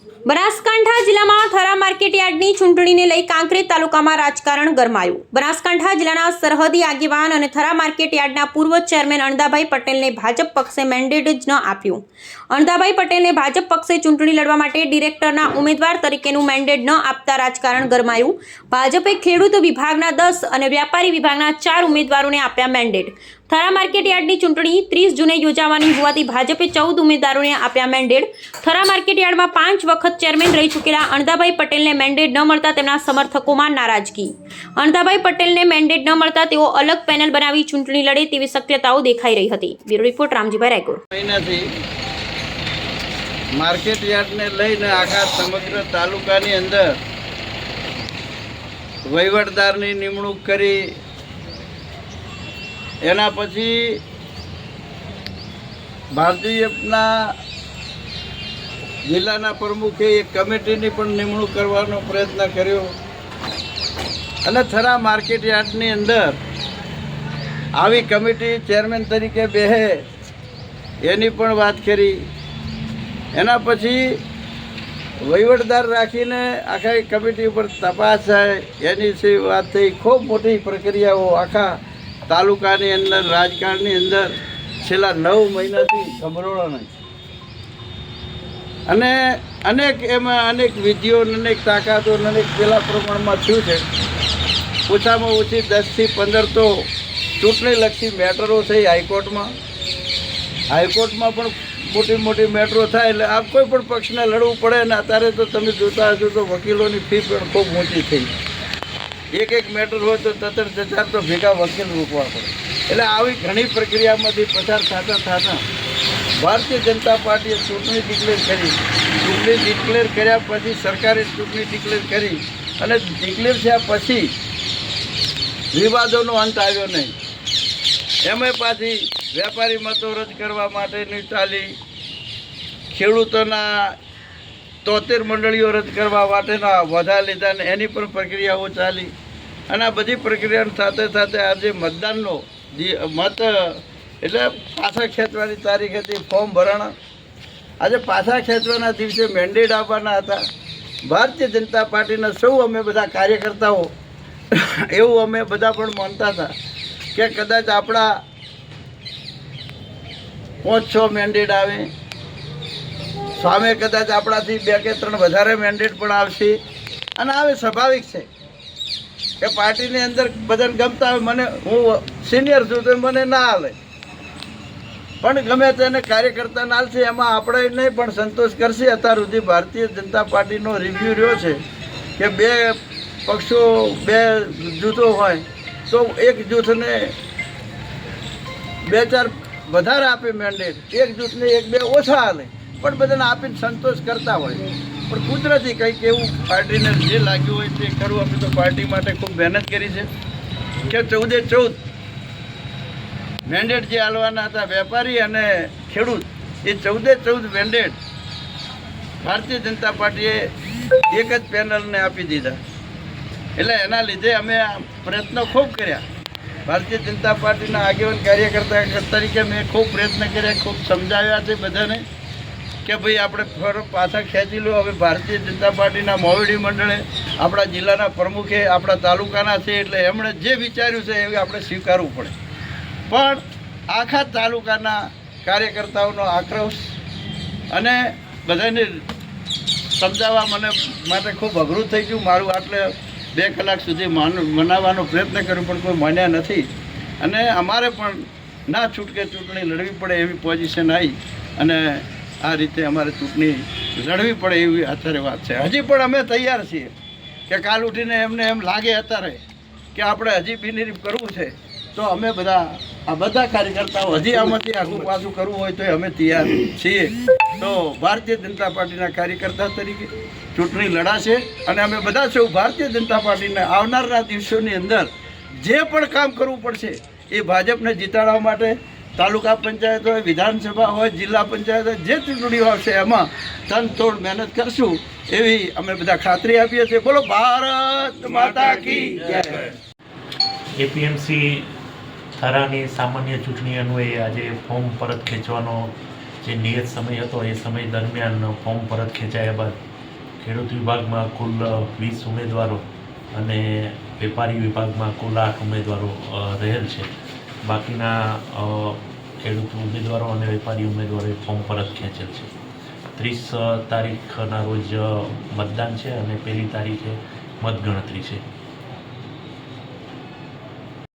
બનાસકાંઠા જિલ્લામાં થરા માર્કેટયાર્ડની ચૂંટણીને લઈ કાંકરેજ તાલુકામાં રાજકારણ ગરમાયું. બનાસકાંઠા જિલ્લાના સરહદી આગેવાન અને થરા માર્કેટયાર્ડના પૂર્વ ચેરમેન અણદાભાઈ પટેલને ભાજપ પક્ષે મેન્ડેટ જ ન આપ્યું. અણદાભાઈ પટેલને ભાજપ પક્ષે ચૂંટણી લડવા માટે ડિરેક્ટરના ઉમેદવાર તરીકેનું મેન્ડેટ ન આપતા રાજકારણ ગરમાયું. ભાજપે ખેડૂત વિભાગના દસ અને વ્યાપારી વિભાગના ચાર ઉમેદવારોને આપ્યા મેન્ડેટ. થરા માર્કેટયાર્ડની ચૂંટણી ત્રીસ જૂને યોજાવાની હોવાથી ભાજપે ચૌદ ઉમેદવારોને આપ્યા મેન્ડેટ થરા માર્કેટયાર્ડમાં પાંચ વખત ચેરમેન રહી ચૂકેલા અણદાભાઈ પટેલને મેન્ડેટ ન મળતા તેમના સમર્થકોમાં નારાજગી. અણદાભાઈ પટેલને મેન્ડેટ ન મળતા તેઓ અલગ પેનલ બનાવી ચૂંટણી લડે તેવી શક્યતાઓ દેખાઈ રહી હતી. Bureau report, Ramjibhai Raykor. માર્કેટયાર્ડને લઈને આખા સમગ્ર તાલુકાની અંદર વહીવટદારની નિમણૂક કરી એના પછી ભારતીયના જિલ્લાના પ્રમુખે એક કમિટીની પણ નિમણૂક કરવાનો પ્રયત્ન કર્યો. અને થરા માર્કેટ યાર્ડની અંદર આવી કમિટી ચેરમેન તરીકે બેહે એની પણ વાત કરી. એના પછી વહીવટદાર રાખીને આખા કમિટી ઉપર તપાસ થાય. એની વાત થઈ. ખૂબ મોટી પ્રક્રિયાઓ આખા તાલુકાની અંદર, રાજકારણની અંદર છેલ્લા નવ મહિનાથી ગભરોળો અને અનેક એમાં અનેક વિધિઓ, અનેક તાકાતો, અનેક પેલા પ્રમાણમાં થયું છે. ઓછામાં ઓછી દસથી પંદર તો ચૂંટણીલક્ષી મેટરો થઈ હાઈકોર્ટમાં. હાઈકોર્ટમાં પણ મોટી મોટી મેટ્રો થાય એટલે આ કોઈ પણ પક્ષને લડવું પડે ને અત્યારે તો તમે જોતા હશો તો વકીલોની ફી પણ ખૂબ ઊંચી થઈ. એક એક મેટર હોય તો તત્ર જતા તો ભેગા વકીલ રોકવા પડે. એટલે આવી ઘણી પ્રક્રિયામાંથી પસાર થતા થતા ભારતીય જનતા પાર્ટીએ ચૂંટણી ડિક્લેર કરી. ચૂંટણી ડિક્લેર કર્યા પછી સરકારે ચૂંટણી ડિક્લેર કરી. અને ડિક્લેર થયા પછી વિવાદોનો અંત આવ્યો નહીં. એમાં પાછી વેપારી મતો રદ કરવા માટેની ચાલી, ખેડૂતોના તોતેર મંડળીઓ રદ કરવા માટેના વધા લીધા ને એની પણ પ્રક્રિયાઓ ચાલી. અને આ બધી પ્રક્રિયાની સાથે સાથે આજે મતદાનનો જે મત, એટલે પાછા ખેંચવાની તારીખ હતી, ફોર્મ ભરાણા. આજે પાછા ખેંચવાના દિવસે મેન્ડેટ આપવાના હતા. ભારતીય જનતા પાર્ટીના સૌ અમે બધા કાર્યકર્તાઓ, એવું અમે બધા પણ માનતા હતા કે કદાચ આપણા પાંચ છ મેન્ડેટ આવે. સામે કદાચ આપણાથી બે કે ત્રણ વધારે મેન્ડેટ પણ આવશે અને આવે, સ્વાભાવિક છે. કે પાર્ટીની અંદર બધાને ગમતા હોય, મને, હું સિનિયર છું, તો મને ના હાલે. પણ ગમે તેને કાર્યકર્તા નાલશે એમાં આપણે નહીં પણ સંતોષ કરશે. અત્યાર સુધી ભારતીય જનતા પાર્ટીનો રિવ્યૂ રહ્યો છે કે બે પક્ષો, બે જૂથો હોય, તો એક જૂથને બે ચાર વધારે આપે મેન્ડેટ એક જૂથને એક બે ઓછા હાલે. પણ બધાને આપીને સંતોષ કરતા હોય. પણ કુદરતી કંઈક એવું પાર્ટીને જે લાગ્યું હોય તે કરવું, અમે તો પાર્ટી માટે ખૂબ મહેનત કરી છે. કે ચૌદે ચૌદ મેન્ડેટ જે હાલવાના હતા, વેપારી અને ખેડૂત, એ ચૌદે ચૌદ મેન્ડેટ ભારતીય જનતા પાર્ટીએ એક જ પેનલને આપી દીધા. એટલે એના લીધે અમે પ્રયત્નો ખૂબ કર્યા. ભારતીય જનતા પાર્ટીના આગેવાન કાર્યકર્તા તરીકે મેં ખૂબ પ્રયત્ન કર્યા, ખૂબ સમજાવ્યા છે બધાને. કે ભાઈ આપણે પાછા ખેંચી લો. હવે ભારતીય જનતા પાર્ટીના મોવડી મંડળે આપણા જિલ્લાના પ્રમુખે આપણા તાલુકાના છે એટલે એમણે જે વિચાર્યું છે એ આપણે સ્વીકારવું પડે. પણ આખા તાલુકાના કાર્યકર્તાઓનો આક્રોશ અને બધાને સમજાવવા મને માટે ખૂબ અઘરું થઈ ગયું. મારું આટલે બે કલાક સુધી માન મનાવવાનો પ્રયત્ન કર્યો, પણ કોઈ માન્યા નથી. અને અમારે પણ ના છૂટકે ચૂંટણી લડવી પડે એવી પોઝિશન આવી અને આ રીતે અમારે ચૂંટણી લડવી પડે એવી અત્યારે વાત છે. હજી પણ અમે તૈયાર છીએ કે કાલ ઉઠીને એમને એમ લાગે અત્યારે કે આપણે હજી બિનરીફ કરવું છે, તો અમે બધા, આ બધા કાર્યકર્તાઓ હજી આમાંથી આગું પાછું કરવું હોય તો અમે તૈયાર છીએ. તો ભારતીય જનતા પાર્ટીના કાર્યકર્તા તરીકે ચૂંટણી લડાશે અને અમે બધા સૌ ભારતીય જનતા પાર્ટીને આવનારના દિવસોની અંદર જે પણ કામ કરવું પડશે એ ભાજપને જીતાડવા માટે તાલુકા પંચાયત હોય, વિધાનસભા હોય, જિલ્લા પંચાયત હોય, જે ચૂંટણીઓ આવશે એમાં તનતોડ મહેનત કરશું એવી અમે બધા ખાતરી આપીએ છીએ. બોલો, ભારત માતા કી એપીએમસી થરાની સામાન્ય ચૂંટણી અન્વયે આજે ફોર્મ પરત ખેંચવાનો જે નિયત સમય હતો, એ સમય દરમિયાન ફોર્મ પરત ખેંચાયા બાદ ખેડૂત વિભાગમાં કુલ વીસ ઉમેદવારો અને વેપારી વિભાગમાં કુલ આઠ ઉમેદવારો રહેલ છે. બાકીના ખેડૂત ઉમેદવારો અને વેપારી ઉમેદવારોએ ફોર્મ પરત ખેંચેલ છે. ત્રીસ તારીખના રોજ મતદાન છે અને પહેલી તારીખે મતગણતરી છે.